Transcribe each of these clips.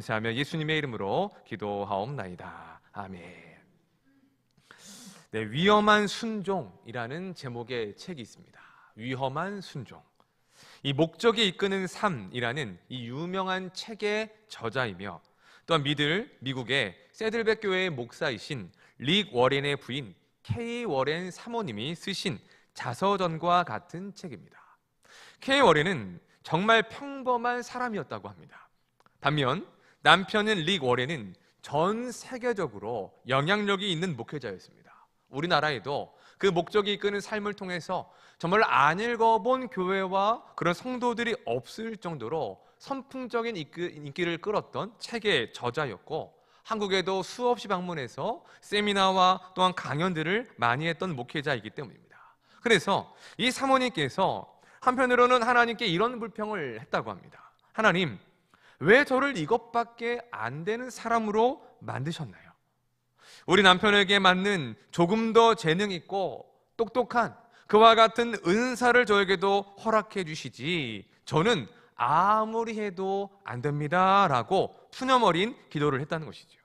감사하며 예수님의 이름으로 기도하옵나이다. 아멘. 네, 위험한 순종이라는 제목의 책이 있습니다. 위험한 순종. 이 목적이 이끄는 삶이라는 이 유명한 책의 저자이며 또한 믿을 미국의 세들백 교회의 목사이신 릭 워렌의 부인 케이 워렌 사모님이 쓰신 자서전과 같은 책입니다. 케이 워렌은 정말 평범한 사람이었다고 합니다. 반면 남편인 릭 워렌은 전 세계적으로 영향력이 있는 목회자였습니다. 우리나라에도 그 목적이 이끄는 삶을 통해서 정말 안 읽어본 교회와 그런 성도들이 없을 정도로 선풍적인 인기를 끌었던 책의 저자였고 한국에도 수없이 방문해서 세미나와 또한 강연들을 많이 했던 목회자이기 때문입니다. 그래서 이 사모님께서 한편으로는 하나님께 이런 불평을 했다고 합니다. 하나님, 왜 저를 이것밖에 안 되는 사람으로 만드셨나요? 우리 남편에게 맞는 조금 더 재능 있고 똑똑한 그와 같은 은사를 저에게도 허락해 주시지. 저는 아무리 해도 안 됩니다. 라고 푸념어린 기도를 했다는 것이죠.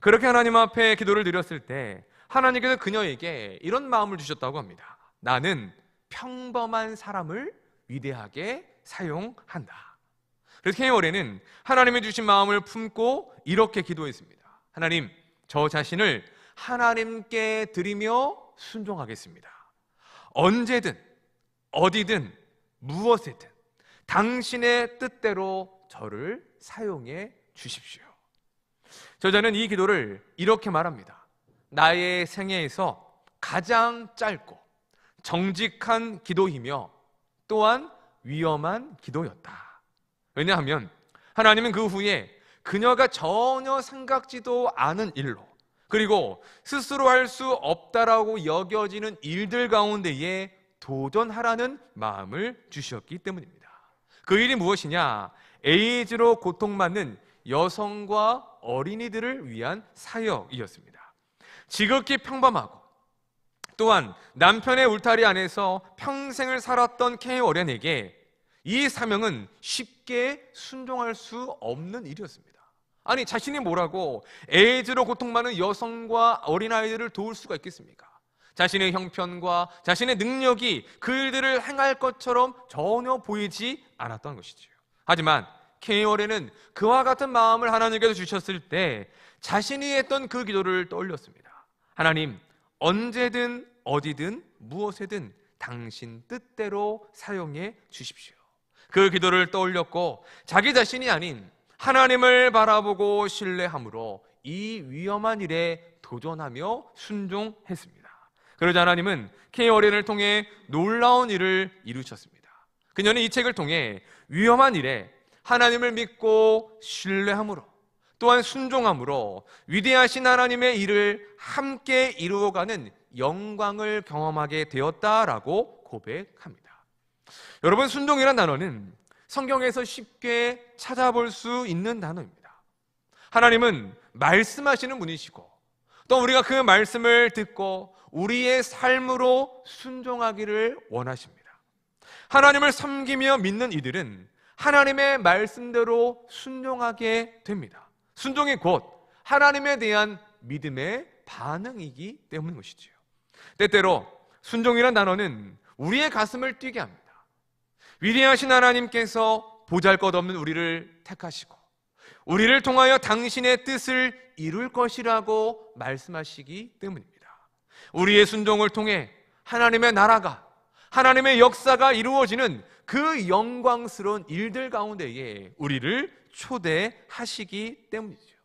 그렇게 하나님 앞에 기도를 드렸을 때 하나님께서 그녀에게 이런 마음을 주셨다고 합니다. 나는 평범한 사람을 위대하게 사용한다. 그래서 케이월에는 하나님이 주신 마음을 품고 이렇게 기도했습니다. 하나님, 저 자신을 하나님께 드리며 순종하겠습니다. 언제든, 어디든, 무엇에든 당신의 뜻대로 저를 사용해 주십시오. 저자는 이 기도를 이렇게 말합니다. 나의 생애에서 가장 짧고 정직한 기도이며 또한 위험한 기도였다. 왜냐하면 하나님은 그 후에 그녀가 전혀 생각지도 않은 일로 그리고 스스로 할 수 없다라고 여겨지는 일들 가운데에 도전하라는 마음을 주셨기 때문입니다. 그 일이 무엇이냐? 에이즈로 고통받는 여성과 어린이들을 위한 사역이었습니다. 지극히 평범하고 또한 남편의 울타리 안에서 평생을 살았던 케이 어련에게 이 사명은 쉽게 순종할 수 없는 일이었습니다. 아니 자신이 뭐라고 에이즈로 고통받는 여성과 어린아이들을 도울 수가 있겠습니까? 자신의 형편과 자신의 능력이 그 일들을 행할 것처럼 전혀 보이지 않았던 것이지요. 하지만 케이월에는 그와 같은 마음을 하나님께서 주셨을 때 자신이 했던 그 기도를 떠올렸습니다. 하나님, 언제든 어디든 무엇에든 당신 뜻대로 사용해 주십시오. 그 기도를 떠올렸고 자기 자신이 아닌 하나님을 바라보고 신뢰함으로 이 위험한 일에 도전하며 순종했습니다. 그러자 하나님은 케이어렌을 통해 놀라운 일을 이루셨습니다. 그녀는 이 책을 통해 위험한 일에 하나님을 믿고 신뢰함으로 또한 순종함으로 위대하신 하나님의 일을 함께 이루어가는 영광을 경험하게 되었다라고 고백합니다. 여러분 순종이란 단어는 성경에서 쉽게 찾아볼 수 있는 단어입니다. 하나님은 말씀하시는 분이시고 또 우리가 그 말씀을 듣고 우리의 삶으로 순종하기를 원하십니다. 하나님을 섬기며 믿는 이들은 하나님의 말씀대로 순종하게 됩니다. 순종이 곧 하나님에 대한 믿음의 반응이기 때문인 것이지요. 때때로 순종이란 단어는 우리의 가슴을 뛰게 합니다. 위대하신 하나님께서 보잘 것 없는 우리를 택하시고 우리를 통하여 당신의 뜻을 이룰 것이라고 말씀하시기 때문입니다. 우리의 순종을 통해 하나님의 나라가 하나님의 역사가 이루어지는 그 영광스러운 일들 가운데에 우리를 초대하시기 때문이죠.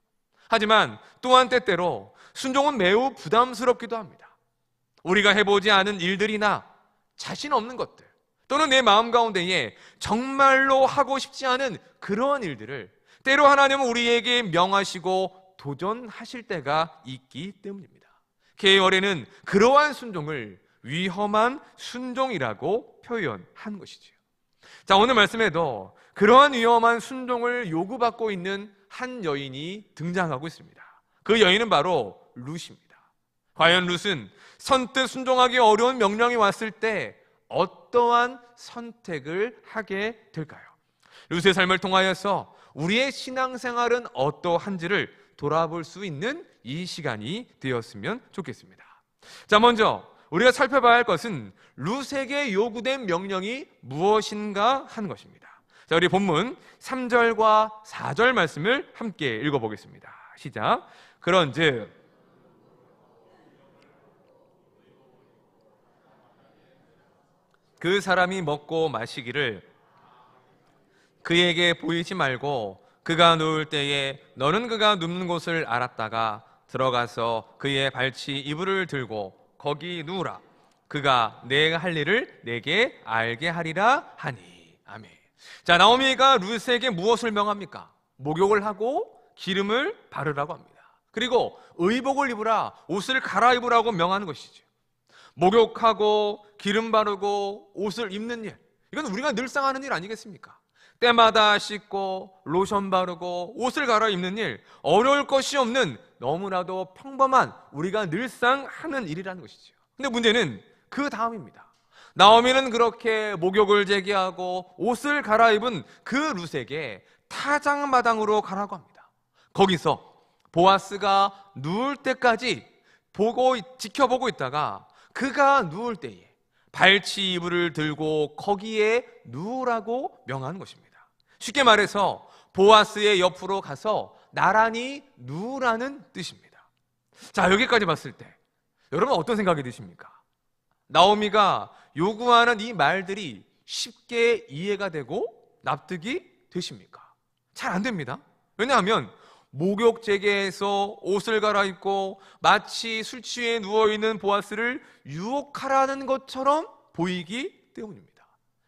하지만 또한 때때로 순종은 매우 부담스럽기도 합니다. 우리가 해보지 않은 일들이나 자신 없는 것들, 또는 내 마음 가운데에 정말로 하고 싶지 않은 그러한 일들을 때로 하나님은 우리에게 명하시고 도전하실 때가 있기 때문입니다. 계열에는 그러한 순종을 위험한 순종이라고 표현한 것이지요. 자, 오늘 말씀에도 그러한 위험한 순종을 요구받고 있는 한 여인이 등장하고 있습니다. 그 여인은 바로 룻입니다. 과연 룻은 선뜻 순종하기 어려운 명령이 왔을 때 어떠한 선택을 하게 될까요? 룻의 삶을 통하여서 우리의 신앙생활은 어떠한지를 돌아볼 수 있는 이 시간이 되었으면 좋겠습니다. 자, 먼저 우리가 살펴봐야 할 것은 루세게 요구된 명령이 무엇인가 하는 것입니다. 자, 우리 본문 3절과 4절 말씀을 함께 읽어보겠습니다. 시작. 그런즉 그 사람이 먹고 마시기를 그에게 보이지 말고 그가 누울 때에 너는 그가 눕는 곳을 알았다가 들어가서 그의 발치 이불을 들고 거기 누우라 그가 내가 할 일을 내게 알게 하리라 하니 아멘. 자 나오미가 루스에게 무엇을 명합니까? 목욕을 하고 기름을 바르라고 합니다. 그리고 의복을 입으라 옷을 갈아입으라고 명하는 것이죠. 목욕하고 기름 바르고 옷을 입는 일. 이건 우리가 늘상 하는 일 아니겠습니까? 때마다 씻고 로션 바르고 옷을 갈아입는 일. 어려울 것이 없는 너무나도 평범한 우리가 늘상 하는 일이라는 것이죠. 근데 문제는 그 다음입니다. 나오미는 그렇게 목욕을 제기하고 옷을 갈아입은 그 룻에게 타장마당으로 가라고 합니다. 거기서 보아스가 누울 때까지 보고 지켜보고 있다가 그가 누울 때에 발치 이불을 들고 거기에 누우라고 명하는 것입니다. 쉽게 말해서 보아스의 옆으로 가서 나란히 누우라는 뜻입니다. 자, 여기까지 봤을 때 여러분 어떤 생각이 드십니까? 나오미가 요구하는 이 말들이 쉽게 이해가 되고 납득이 되십니까? 잘 안 됩니다. 왜냐하면 목욕 재개해서 옷을 갈아입고 마치 술 취해 누워 있는 보아스를 유혹하라는 것처럼 보이기 때문입니다.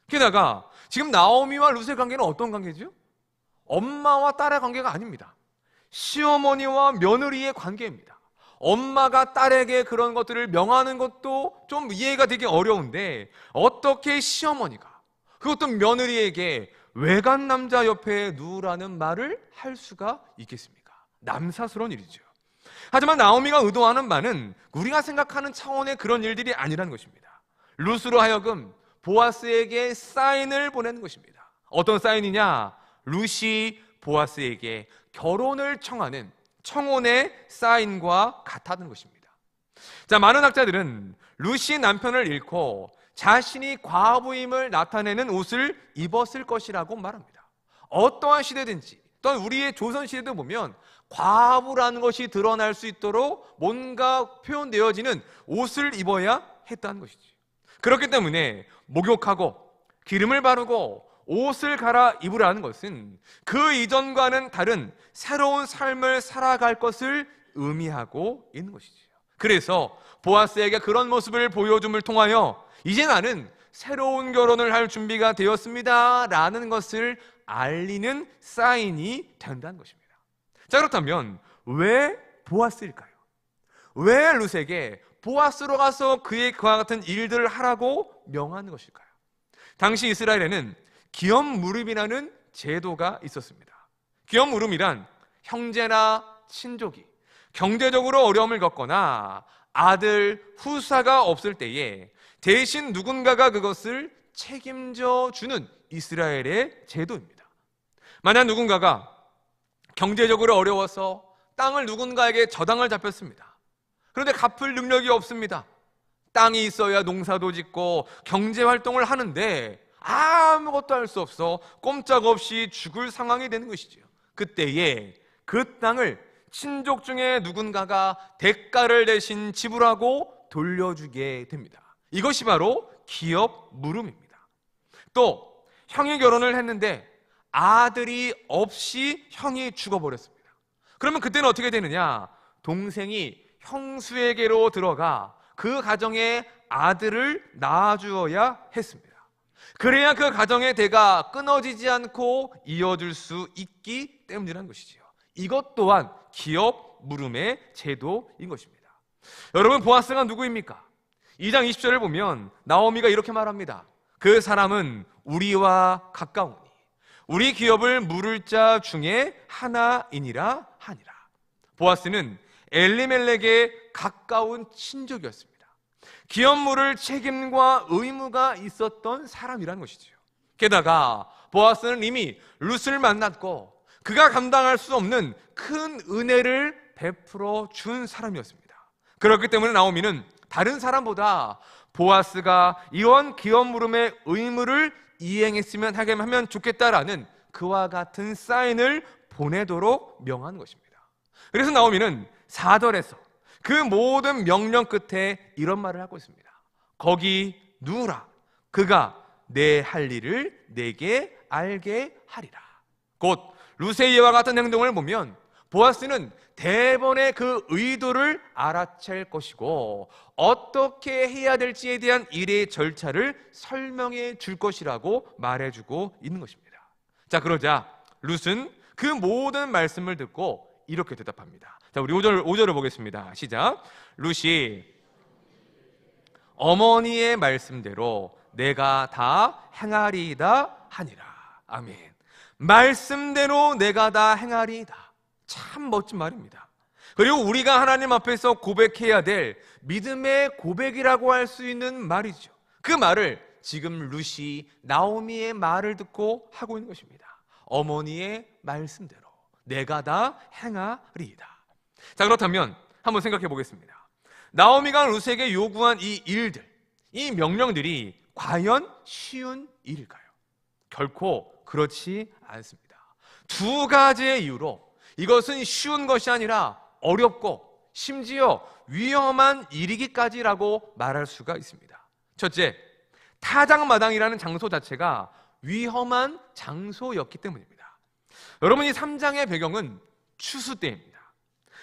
게다가 지금 나오미와 루스의 관계는 어떤 관계죠? 엄마와 딸의 관계가 아닙니다. 시어머니와 며느리의 관계입니다. 엄마가 딸에게 그런 것들을 명하는 것도 좀 이해가 되기 어려운데 어떻게 시어머니가 그것도 며느리에게 외간 남자 옆에 누우라는 말을 할 수가 있겠습니까? 남사스러운 일이죠. 하지만 나오미가 의도하는 바는 우리가 생각하는 차원의 그런 일들이 아니라는 것입니다. 루스로 하여금 보아스에게 사인을 보내는 것입니다. 어떤 사인이냐? 루시 보아스에게 결혼을 청하는 청혼의 사인과 같다는 것입니다. 자, 많은 학자들은 루시 남편을 잃고 자신이 과부임을 나타내는 옷을 입었을 것이라고 말합니다. 어떠한 시대든지 또는 우리의 조선 시대도 보면 과부라는 것이 드러날 수 있도록 뭔가 표현되어지는 옷을 입어야 했다는 것이지. 그렇기 때문에 목욕하고 기름을 바르고 옷을 갈아 입으라는 것은 그 이전과는 다른 새로운 삶을 살아갈 것을 의미하고 있는 것이지요. 그래서 보아스에게 그런 모습을 보여줌을 통하여 이제 나는 새로운 결혼을 할 준비가 되었습니다. 라는 것을 알리는 사인이 된다는 것입니다. 자, 그렇다면 왜 보아스일까요? 왜 룻에게 보아스로 가서 그의 그와 같은 일들을 하라고 명하는 것일까요? 당시 이스라엘에는 기업 무릎이라는 제도가 있었습니다. 기업 무릎이란 형제나 친족이 경제적으로 어려움을 겪거나 아들 후사가 없을 때에 대신 누군가가 그것을 책임져 주는 이스라엘의 제도입니다. 만약 누군가가 경제적으로 어려워서 땅을 누군가에게 저당을 잡혔습니다. 그런데 갚을 능력이 없습니다. 땅이 있어야 농사도 짓고 경제 활동을 하는데 아무것도 할 수 없어 꼼짝없이 죽을 상황이 되는 것이죠. 그때에 그 땅을 친족 중에 누군가가 대가를 대신 지불하고 돌려주게 됩니다. 이것이 바로 기업 물음입니다. 또 형이 결혼을 했는데 아들이 없이 형이 죽어버렸습니다. 그러면 그때는 어떻게 되느냐? 동생이 형수에게로 들어가 그 가정에 아들을 낳아주어야 했습니다. 그래야 그 가정의 대가 끊어지지 않고 이어질 수 있기 때문이라는 것이지요. 이것 또한 기업 물음의 제도인 것입니다. 여러분 보아스가 누구입니까? 2장 20절을 보면 나오미가 이렇게 말합니다. 그 사람은 우리와 가까우니 우리 기업을 물을 자 중에 하나이니라 하니라. 보아스는 엘리멜렉의 가까운 친족이었습니다. 기업 물을 책임과 의무가 있었던 사람이라는 것이죠. 게다가 보아스는 이미 룻을 만났고 그가 감당할 수 없는 큰 은혜를 베풀어 준 사람이었습니다. 그렇기 때문에 나오미는 다른 사람보다 보아스가 이런 기업 물음의 의무를 이행했으면 하게 하면 좋겠다라는 그와 같은 사인을 보내도록 명한 것입니다. 그래서 나오미는 4절에서 그 모든 명령 끝에 이런 말을 하고 있습니다. 거기 누우라. 그가 내 할 일을 내게 알게 하리라. 곧 루세이와 같은 행동을 보면 보아스는 대번의 그 의도를 알아챌 것이고 어떻게 해야 될지에 대한 일의 절차를 설명해 줄 것이라고 말해주고 있는 것입니다. 자, 그러자 룻은 그 모든 말씀을 듣고 이렇게 대답합니다. 자, 우리 5절, 5절을 보겠습니다. 시작. 룻이 어머니의 말씀대로 내가 다 행하리이다 하니라. 아멘. 말씀대로 내가 다 행하리이다. 참 멋진 말입니다. 그리고 우리가 하나님 앞에서 고백해야 될 믿음의 고백이라고 할 수 있는 말이죠. 그 말을 지금 루시 나오미의 말을 듣고 하고 있는 것입니다. 어머니의 말씀대로 내가 다 행하리이다. 자, 그렇다면 한번 생각해 보겠습니다. 나오미가 루스에게 요구한 이 일들, 이 명령들이 과연 쉬운 일일까요? 결코 그렇지 않습니다. 두 가지의 이유로 이것은 쉬운 것이 아니라 어렵고 심지어 위험한 일이기까지라고 말할 수가 있습니다. 첫째, 타작마당이라는 장소 자체가 위험한 장소였기 때문입니다. 여러분 이 3장의 배경은 추수 때입니다.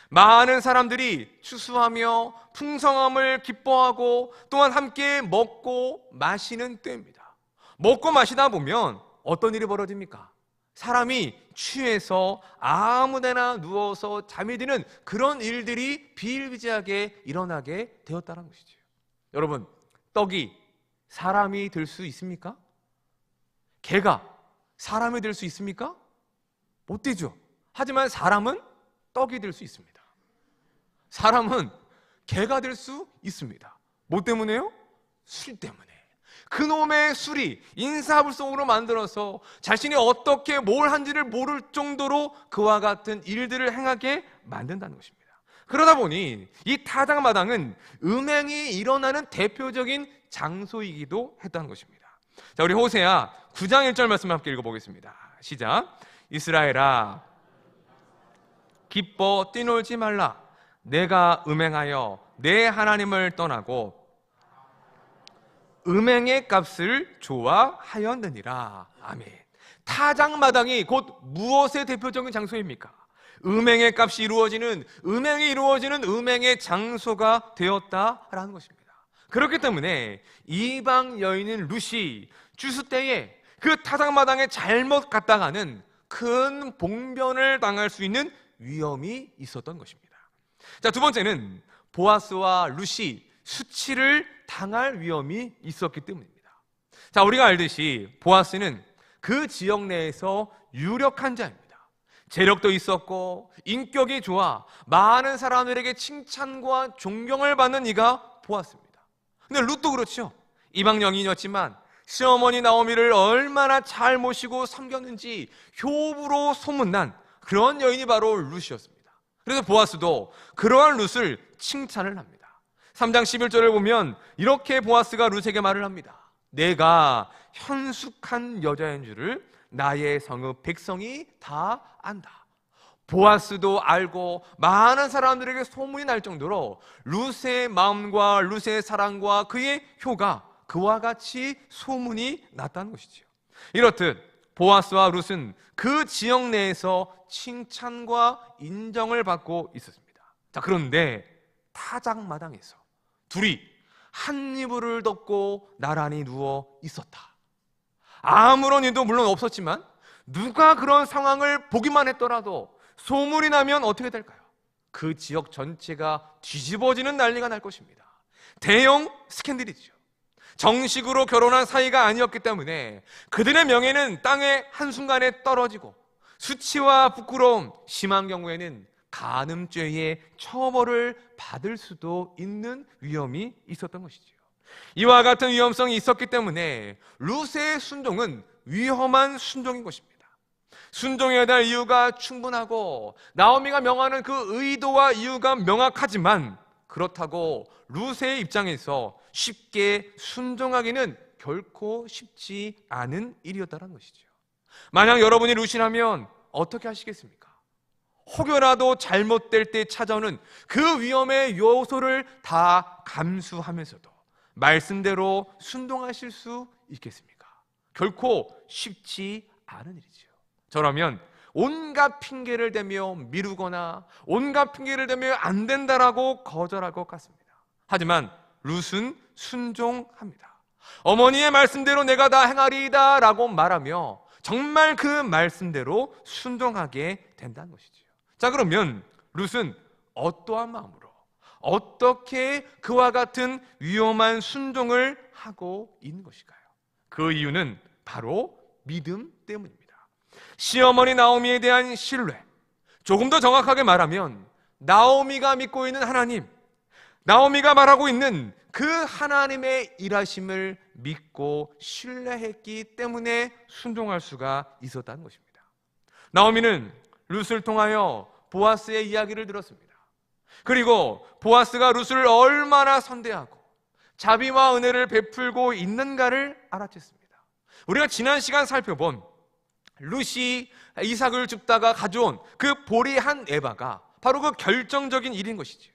많은 사람들이 추수하며 풍성함을 기뻐하고 또한 함께 먹고 마시는 때입니다. 먹고 마시다 보면 어떤 일이 벌어집니까? 사람이 취해서 아무데나 누워서 잠이 드는 그런 일들이 비일비재하게 일어나게 되었다는 것이죠. 여러분, 떡이 사람이 될 수 있습니까? 개가 사람이 될 수 있습니까? 못 되죠. 하지만 사람은 떡이 될 수 있습니다. 사람은 개가 될 수 있습니다. 뭐 때문에요? 술 때문에. 그놈의 술이 인사불성으로 만들어서 자신이 어떻게 뭘 한지를 모를 정도로 그와 같은 일들을 행하게 만든다는 것입니다. 그러다 보니 이 타작마당은 음행이 일어나는 대표적인 장소이기도 했다는 것입니다. 자, 우리 호세아 9장 1절 말씀 함께 읽어보겠습니다. 시작. 이스라엘아, 기뻐 뛰놀지 말라. 내가 음행하여 내 하나님을 떠나고 음행의 값을 좋아하였느니라. 아멘. 타작마당이 곧 무엇의 대표적인 장소입니까? 음행의 값이 이루어지는 음행이 이루어지는 음행의 장소가 되었다라는 것입니다. 그렇기 때문에 이방 여인인 루시 주수 때에 그 타작마당에 잘못 갔다가는 큰 봉변을 당할 수 있는 위험이 있었던 것입니다. 자, 두 번째는 보아스와 루시 수치를 당할 위험이 있었기 때문입니다. 자, 우리가 알듯이 보아스는 그 지역 내에서 유력한 자입니다. 재력도 있었고 인격이 좋아 많은 사람들에게 칭찬과 존경을 받는 이가 보았습니다. 근데 룻도 그렇죠. 이방 여인이었지만 시어머니 나오미를 얼마나 잘 모시고 섬겼는지 효부로 소문난 그런 여인이 바로 룻이었습니다. 그래서 보아스도 그러한 룻을 칭찬을 합니다. 3장 11절을 보면 이렇게 보아스가 룻에게 말을 합니다. 내가 현숙한 여자인 줄을 나의 성읍 백성이 다 안다. 보아스도 알고 많은 사람들에게 소문이 날 정도로 룻의 마음과 룻의 사랑과 그의 효가 그와 같이 소문이 났다는 것이지요. 이렇듯 보아스와 룻은 그 지역 내에서 칭찬과 인정을 받고 있었습니다. 자, 그런데 타작마당에서 둘이 한 이불을 덮고 나란히 누워 있었다. 아무런 일도 물론 없었지만 누가 그런 상황을 보기만 했더라도 소문이 나면 어떻게 될까요? 그 지역 전체가 뒤집어지는 난리가 날 것입니다. 대형 스캔들이죠. 정식으로 결혼한 사이가 아니었기 때문에 그들의 명예는 땅의 한순간에 떨어지고 수치와 부끄러움, 심한 경우에는 간음죄의 처벌을 받을 수도 있는 위험이 있었던 것이지요. 이와 같은 위험성이 있었기 때문에 루세의 순종은 위험한 순종인 것입니다. 순종해야 될 이유가 충분하고 나오미가 명하는 그 의도와 이유가 명확하지만 그렇다고 루세의 입장에서 쉽게 순종하기는 결코 쉽지 않은 일이었다는 것이죠. 만약 여러분이 루시라면 어떻게 하시겠습니까? 혹여라도 잘못될 때 찾아오는 그 위험의 요소를 다 감수하면서도 말씀대로 순종하실 수 있겠습니까? 결코 쉽지 않은 일이죠. 저라면 온갖 핑계를 대며 미루거나 온갖 핑계를 대며 안 된다라고 거절할 것 같습니다. 하지만 룻은 순종합니다. 어머니의 말씀대로 내가 다 행하리이다라고 말하며 정말 그 말씀대로 순종하게 된다는 것이죠. 자, 그러면 룻은 어떠한 마음으로 어떻게 그와 같은 위험한 순종을 하고 있는 것일까요? 그 이유는 바로 믿음 때문입니다. 시어머니 나오미에 대한 신뢰. 조금 더 정확하게 말하면 나오미가 믿고 있는 하나님, 나오미가 말하고 있는 그 하나님의 일하심을 믿고 신뢰했기 때문에 순종할 수가 있었다는 것입니다. 나오미는 룻을 통하여 보아스의 이야기를 들었습니다. 그리고 보아스가 룻을 얼마나 선대하고 자비와 은혜를 베풀고 있는가를 알아챘습니다. 우리가 지난 시간 살펴본 룻이 이삭을 줍다가 가져온 그 보리 한 에바가 바로 그 결정적인 일인 것이지요.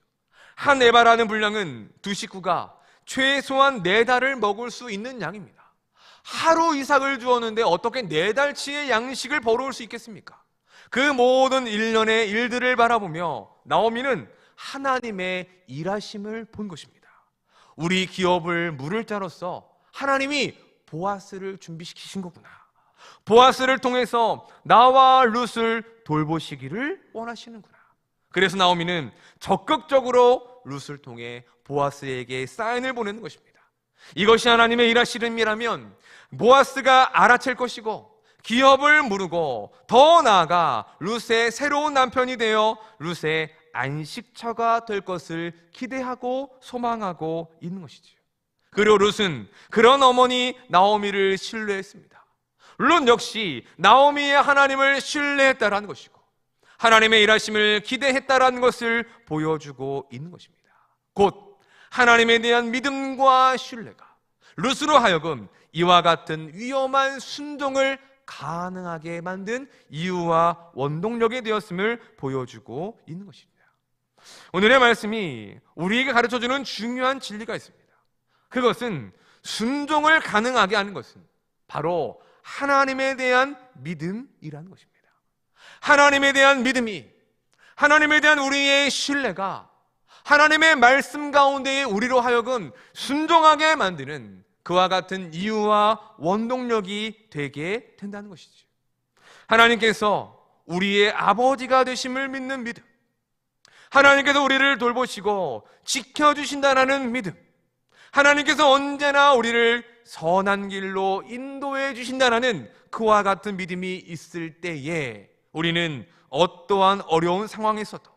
한 에바라는 분량은 두 식구가 최소한 네 달을 먹을 수 있는 양입니다. 하루 이삭을 주었는데 어떻게 네 달치의 양식을 벌어올 수 있겠습니까? 그 모든 일련의 일들을 바라보며 나오미는 하나님의 일하심을 본 것입니다. 우리 기업을 물을 자로서 하나님이 보아스를 준비시키신 거구나. 보아스를 통해서 나와 룻을 돌보시기를 원하시는구나. 그래서 나오미는 적극적으로 룻을 통해 보아스에게 사인을 보내는 것입니다. 이것이 하나님의 일하시름이라면 보아스가 알아챌 것이고 기업을 무르고 더 나아가 룻의 새로운 남편이 되어 룻의 안식처가 될 것을 기대하고 소망하고 있는 것이지요. 그리고 룻은 그런 어머니 나오미를 신뢰했습니다. 룻 역시 나오미의 하나님을 신뢰했다라는 것이고 하나님의 일하심을 기대했다라는 것을 보여주고 있는 것입니다. 곧 하나님에 대한 믿음과 신뢰가 룻으로 하여금 이와 같은 위험한 순종을 가능하게 만든 이유와 원동력이 되었음을 보여주고 있는 것입니다. 오늘의 말씀이 우리에게 가르쳐 주는 중요한 진리가 있습니다. 그것은 순종을 가능하게 하는 것은 바로 하나님에 대한 믿음이라는 것입니다. 하나님에 대한 믿음이 하나님에 대한 우리의 신뢰가 하나님의 말씀 가운데에 우리로 하여금 순종하게 만드는 그와 같은 이유와 원동력이 되게 된다는 것이죠. 하나님께서 우리의 아버지가 되심을 믿는 믿음. 하나님께서 우리를 돌보시고 지켜주신다는 믿음. 하나님께서 언제나 우리를 선한 길로 인도해 주신다는 그와 같은 믿음이 있을 때에 우리는 어떠한 어려운 상황에서도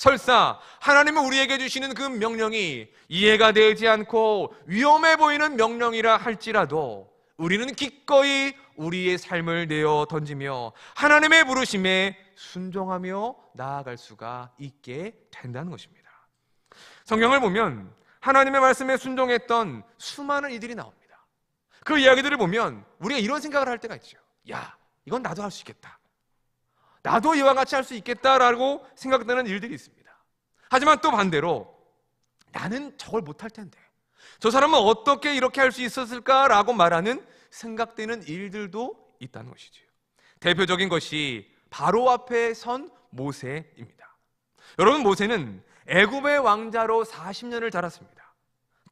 설사 하나님은 우리에게 주시는 그 명령이 이해가 되지 않고 위험해 보이는 명령이라 할지라도 우리는 기꺼이 우리의 삶을 내어 던지며 하나님의 부르심에 순종하며 나아갈 수가 있게 된다는 것입니다. 성경을 보면 하나님의 말씀에 순종했던 수많은 이들이 나옵니다. 그 이야기들을 보면 우리가 이런 생각을 할 때가 있죠. 야, 이건 나도 할 수 있겠다. 나도 이와 같이 할 수 있겠다라고 생각되는 일들이 있습니다. 하지만 또 반대로 나는 저걸 못할 텐데 저 사람은 어떻게 이렇게 할 수 있었을까라고 말하는 생각되는 일들도 있다는 것이지요. 대표적인 것이 바로 앞에 선 모세입니다. 여러분 모세는 애굽의 왕자로 40년을 자랐습니다.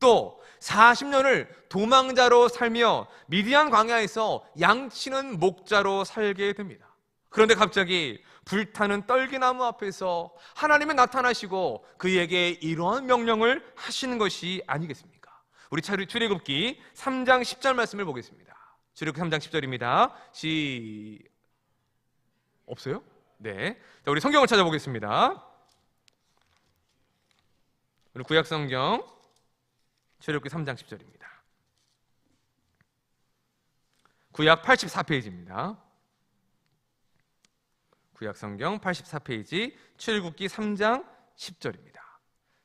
또 40년을 도망자로 살며 미디안 광야에서 양치는 목자로 살게 됩니다. 그런데 갑자기 불타는 떨기나무 앞에서 하나님이 나타나시고 그에게 이러한 명령을 하시는 것이 아니겠습니까? 우리 출애굽기 3장 10절 말씀을 보겠습니다. 출애굽기 3장 10절입니다. 시 없어요? 네. 자, 우리 성경을 찾아보겠습니다. 우리 구약 성경 출애굽기 3장 10절입니다. 구약 84페이지입니다. 구약성경 84페이지 출애굽기 3장 10절입니다.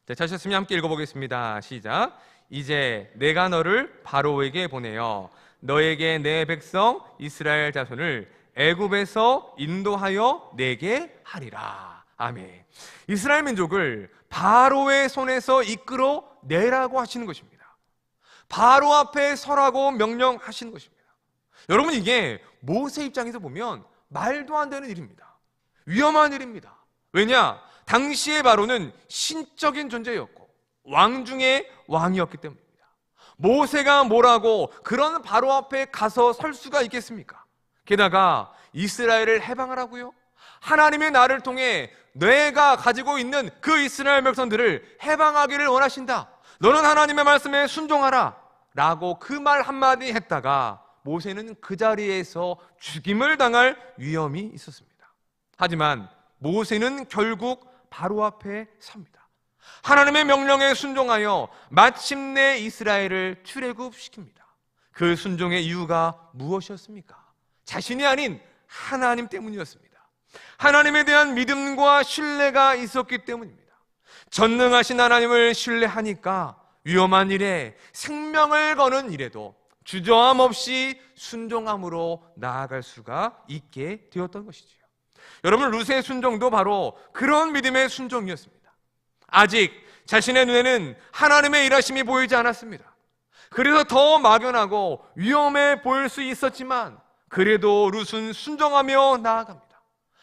자, 찾으셨으면 함께 읽어보겠습니다. 시작. 이제 내가 너를 바로에게 보내어 너에게 내 백성 이스라엘 자손을 애굽에서 인도하여 내게 하리라. 아멘. 이스라엘 민족을 바로의 손에서 이끌어 내라고 하시는 것입니다. 바로 앞에 서라고 명령하시는 것입니다. 여러분 이게 모세 입장에서 보면 말도 안 되는 일입니다. 위험한 일입니다. 왜냐? 당시의 바로는 신적인 존재였고 왕 중에 왕이었기 때문입니다. 모세가 뭐라고 그런 바로 앞에 가서 설 수가 있겠습니까? 게다가 이스라엘을 해방하라고요? 하나님의 나를 통해 내가 가지고 있는 그 이스라엘 백성들을 해방하기를 원하신다. 너는 하나님의 말씀에 순종하라. 라고 그 말 한마디 했다가 모세는 그 자리에서 죽임을 당할 위험이 있었습니다. 하지만 모세는 결국 바로 앞에 섭니다. 하나님의 명령에 순종하여 마침내 이스라엘을 출애굽시킵니다. 그 순종의 이유가 무엇이었습니까? 자신이 아닌 하나님 때문이었습니다. 하나님에 대한 믿음과 신뢰가 있었기 때문입니다. 전능하신 하나님을 신뢰하니까 위험한 일에 생명을 거는 일에도 주저함 없이 순종함으로 나아갈 수가 있게 되었던 것이지요. 여러분 루세의 순종도 바로 그런 믿음의 순종이었습니다. 아직 자신의 눈에는 하나님의 일하심이 보이지 않았습니다. 그래서 더 막연하고 위험해 보일 수 있었지만 그래도 룻은 순종하며 나아갑니다.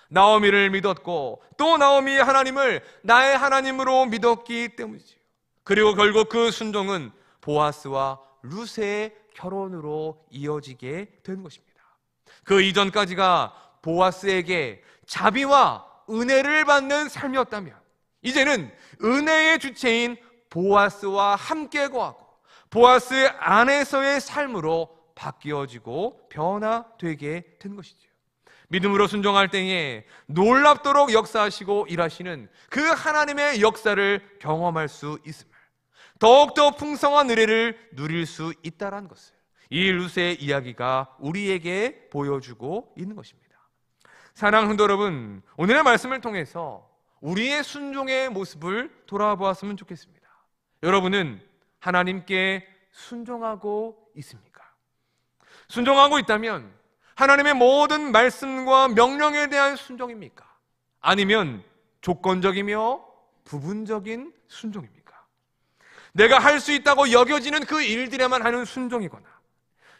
나오미를 믿었고 또 나오미 하나님을 나의 하나님으로 믿었기 때문이지요. 그리고 결국 그 순종은 보아스와 룻의 결혼으로 이어지게 된 것입니다. 그 이전까지가 보아스에게 자비와 은혜를 받는 삶이었다면 이제는 은혜의 주체인 보아스와 함께 거하고 보아스 안에서의 삶으로 바뀌어지고 변화되게 된 것이지요. 믿음으로 순종할 때에 놀랍도록 역사하시고 일하시는 그 하나님의 역사를 경험할 수 있음을 더욱더 풍성한 은혜를 누릴 수 있다는 것을 이 루스의 이야기가 우리에게 보여주고 있는 것입니다. 사랑하는 여러분, 오늘의 말씀을 통해서 우리의 순종의 모습을 돌아보았으면 좋겠습니다. 여러분은 하나님께 순종하고 있습니까? 순종하고 있다면 하나님의 모든 말씀과 명령에 대한 순종입니까? 아니면 조건적이며 부분적인 순종입니까? 내가 할 수 있다고 여겨지는 그 일들에만 하는 순종이거나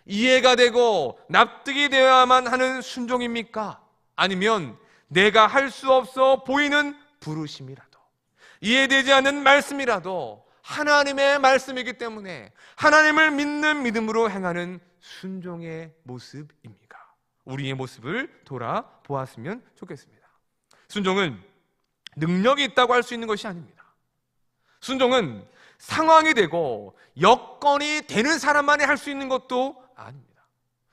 이해가 되고 납득이 되어야만 하는 순종입니까? 아니면 내가 할 수 없어 보이는 부르심이라도 이해되지 않는 말씀이라도 하나님의 말씀이기 때문에 하나님을 믿는 믿음으로 행하는 순종의 모습입니까? 우리의 모습을 돌아보았으면 좋겠습니다. 순종은 능력이 있다고 할 수 있는 것이 아닙니다. 순종은 상황이 되고 여건이 되는 사람만이 할 수 있는 것도 아닙니다.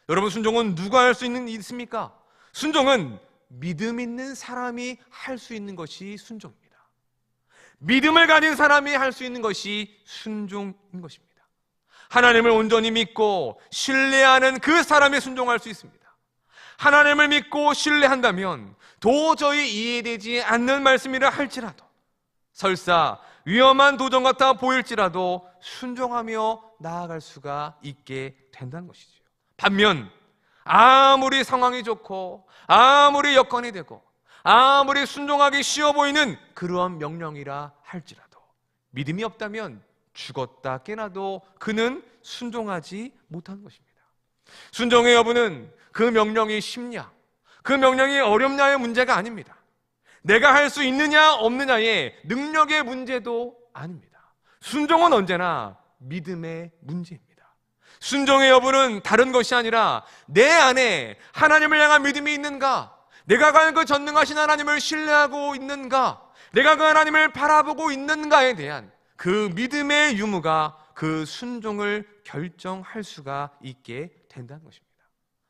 여러분 순종은 누가 할 수 있는 있습니까? 순종은 믿음 있는 사람이 할 수 있는 것이 순종입니다. 믿음을 가진 사람이 할 수 있는 것이 순종인 것입니다. 하나님을 온전히 믿고 신뢰하는 그 사람이 순종할 수 있습니다. 하나님을 믿고 신뢰한다면 도저히 이해되지 않는 말씀이라 할지라도 설사 위험한 도전 같아 보일지라도 순종하며 나아갈 수가 있게 된다는 것이죠. 반면 아무리 상황이 좋고 아무리 여건이 되고 아무리 순종하기 쉬워 보이는 그러한 명령이라 할지라도 믿음이 없다면 죽었다 깨나도 그는 순종하지 못한 것입니다. 순종의 여부는 그 명령이 쉽냐, 그 명령이 어렵냐의 문제가 아닙니다. 내가 할 수 있느냐 없느냐의 능력의 문제도 아닙니다. 순종은 언제나 믿음의 문제입니다. 순종의 여부는 다른 것이 아니라 내 안에 하나님을 향한 믿음이 있는가? 내가 과연 그 전능하신 하나님을 신뢰하고 있는가? 내가 그 하나님을 바라보고 있는가에 대한 그 믿음의 유무가 그 순종을 결정할 수가 있게 된다는 것입니다.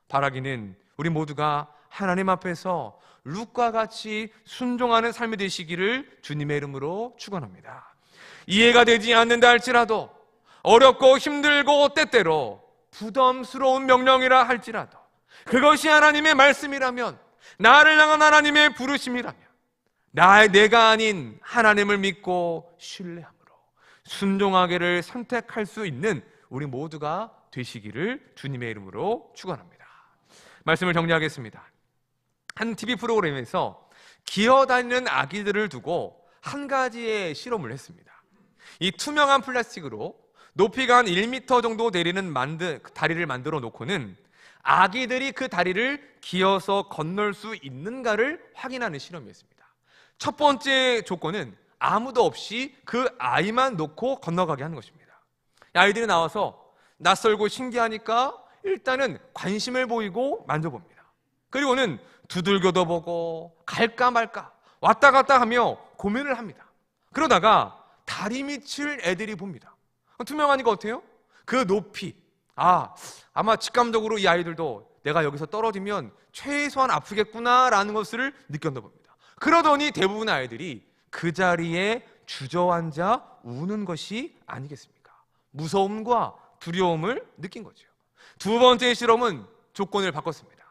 바라기는 우리 모두가 하나님 앞에서 룩과 같이 순종하는 삶이 되시기를 주님의 이름으로 축원합니다. 이해가 되지 않는다 할지라도 어렵고 힘들고 때때로 부담스러운 명령이라 할지라도 그것이 하나님의 말씀이라면 나를 향한 하나님의 부르심이라면 나 내가 아닌 하나님을 믿고 신뢰함으로 순종하기를 선택할 수 있는 우리 모두가 되시기를 주님의 이름으로 축원합니다. 말씀을 정리하겠습니다. 한 TV 프로그램에서 기어다니는 아기들을 두고 한 가지의 실험을 했습니다. 이 투명한 플라스틱으로 높이가 한 1m 정도 내리는 만드, 다리를 만들어 놓고는 아기들이 그 다리를 기어서 건널 수 있는가를 확인하는 실험이었습니다. 첫 번째 조건은 아무도 없이 그 아이만 놓고 건너가게 하는 것입니다. 아이들이 나와서 낯설고 신기하니까 일단은 관심을 보이고 만져봅니다. 그리고는 두들겨도 보고 갈까 말까 왔다 갔다 하며 고민을 합니다. 그러다가 다리 밑을 애들이 봅니다. 투명하니까 어때요? 그 높이. 아, 아마 직감적으로 이 아이들도 내가 여기서 떨어지면 최소한 아프겠구나라는 것을 느꼈나 봅니다. 그러더니 대부분의 아이들이 그 자리에 주저앉아 우는 것이 아니겠습니까? 무서움과 두려움을 느낀 거죠. 두 번째 실험은 조건을 바꿨습니다.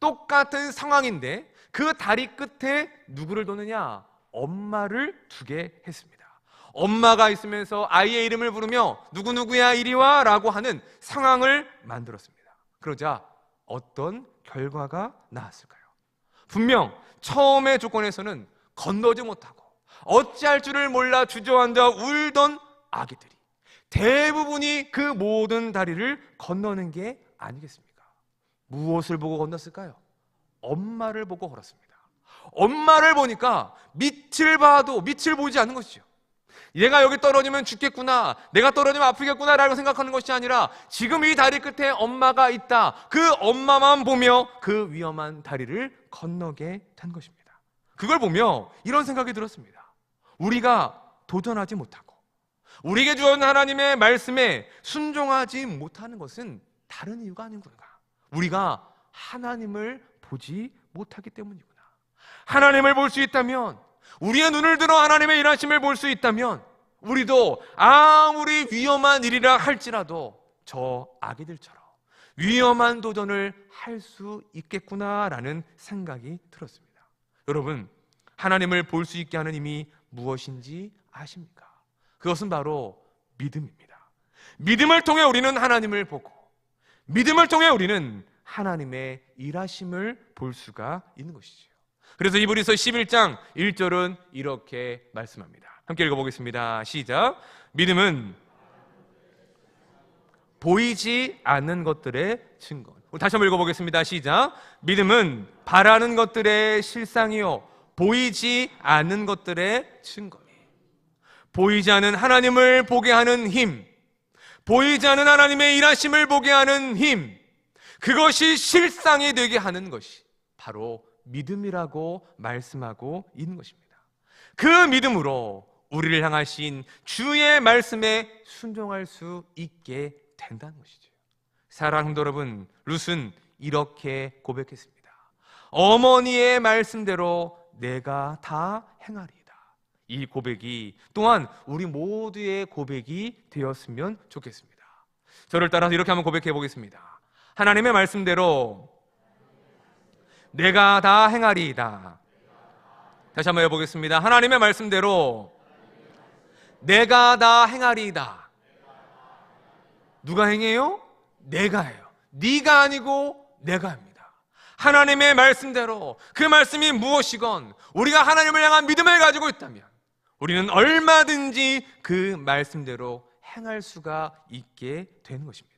똑같은 상황인데 그 다리 끝에 누구를 두느냐? 엄마를 두게 했습니다. 엄마가 있으면서 아이의 이름을 부르며 누구누구야 이리 와 라고 하는 상황을 만들었습니다. 그러자 어떤 결과가 나왔을까요? 분명 처음의 조건에서는 건너지 못하고 어찌할 줄을 몰라 주저앉아 울던 아기들이 대부분이 그 모든 다리를 건너는 게 아니겠습니까? 무엇을 보고 건넜을까요? 엄마를 보고 걸었습니다. 엄마를 보니까 밑을 봐도 밑을 보지 않는 것이죠. 얘가 여기 떨어지면 죽겠구나. 내가 떨어지면 아프겠구나. 라고 생각하는 것이 아니라 지금 이 다리 끝에 엄마가 있다. 그 엄마만 보며 그 위험한 다리를 건너게 된 것입니다. 그걸 보며 이런 생각이 들었습니다. 우리가 도전하지 못하고 우리에게 주어진 하나님의 말씀에 순종하지 못하는 것은 다른 이유가 아닌구나. 우리가 하나님을 보지 못하기 때문이구나. 하나님을 볼 수 있다면 우리의 눈을 들어 하나님의 일하심을 볼 수 있다면 우리도 아무리 위험한 일이라 할지라도 저 아기들처럼 위험한 도전을 할 수 있겠구나라는 생각이 들었습니다. 여러분, 하나님을 볼 수 있게 하는 힘이 무엇인지 아십니까? 그것은 바로 믿음입니다. 믿음을 통해 우리는 하나님을 보고 믿음을 통해 우리는 하나님의 일하심을 볼 수가 있는 것이지요. 그래서 이브리서 11장 1절은 이렇게 말씀합니다. 함께 읽어보겠습니다. 시작. 믿음은 보이지 않는 것들의 증거. 다시 한번 읽어보겠습니다. 시작. 믿음은 바라는 것들의 실상이요. 보이지 않는 것들의 증거니. 보이지 않는 하나님을 보게 하는 힘. 보이지 않는 하나님의 일하심을 보게 하는 힘. 그것이 실상이 되게 하는 것이 바로 믿음이라고 말씀하고 있는 것입니다. 그 믿음으로 우리를 향하신 주의 말씀에 순종할 수 있게 된다는 것이죠. 사랑하는 여러분, 룻은 이렇게 고백했습니다. 어머니의 말씀대로 내가 다 행하리이다. 이 고백이 또한 우리 모두의 고백이 되었으면 좋겠습니다. 저를 따라서 이렇게 한번 고백해 보겠습니다. 하나님의 말씀대로 내가 다 행하리이다. 다시 한번 해보겠습니다. 하나님의 말씀대로 내가 다 행하리이다. 누가 행해요? 내가 해요. 네가 아니고 내가 합니다. 하나님의 말씀대로 그 말씀이 무엇이건 우리가 하나님을 향한 믿음을 가지고 있다면 우리는 얼마든지 그 말씀대로 행할 수가 있게 되는 것입니다.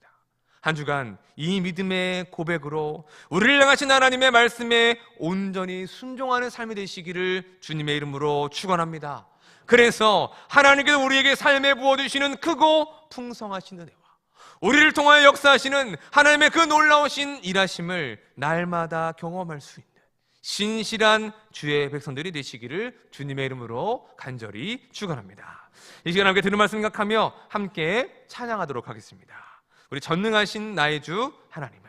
한 주간 이 믿음의 고백으로 우리를 향하신 하나님의 말씀에 온전히 순종하는 삶이 되시기를 주님의 이름으로 축원합니다. 그래서 하나님께서 우리에게 삶에 부어 주시는 크고 풍성하신 은혜와 우리를 통하여 역사하시는 하나님의 그 놀라우신 일하심을 날마다 경험할 수 있는 신실한 주의 백성들이 되시기를 주님의 이름으로 간절히 축원합니다. 이 시간 함께 들은 말씀 생각하며 함께 찬양하도록 하겠습니다. 우리 전능하신 나의 주 하나님을